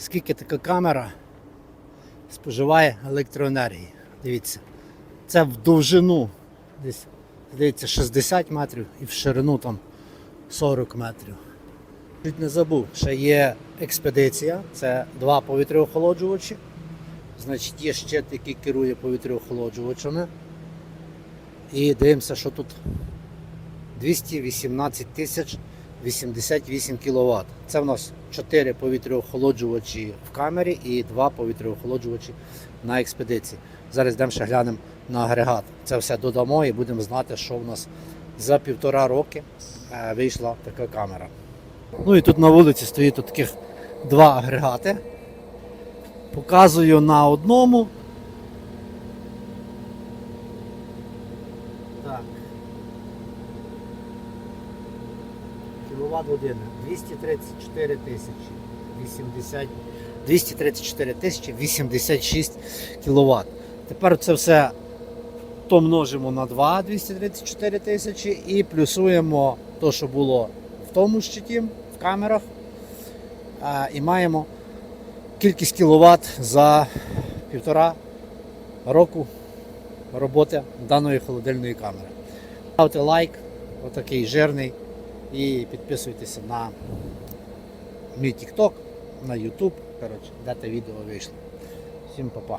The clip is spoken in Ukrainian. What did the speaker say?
скільки така камера споживає електроенергії. Дивіться, це в довжину десь, здається, 60 метрів і в ширину там 40 метрів. Чуть не забув, ще є експедиція, це два повітряохолоджувачі. Значить, є щит, який керує повітряохолоджувачами. І дивимося, що тут 218 тисяч 88 кВт. Це в нас 4 повітряохолоджувачі в камері і 2 повітряохолоджувачі на експедиції. Зараз йдемо ще глянемо на агрегат. Це все додамо і будемо знати, що в нас за півтора роки е, вийшла така камера. Ну і тут на вулиці стоїть таких два агрегати. Показую на одному. Так. Кіловат години 234 тисячі 80 234 тисячі 86 кіловат. Тепер це все помножимо на 2 234 тисячі і плюсуємо те, що було в тому щиті, в камерах. І маємо кількість кіловат за півтора року роботи даної холодильної камери. Ставте лайк, отакий жирний, і підписуйтеся на мій TikTok, на YouTube, коротше, де те відео вийшло. Всім па-па.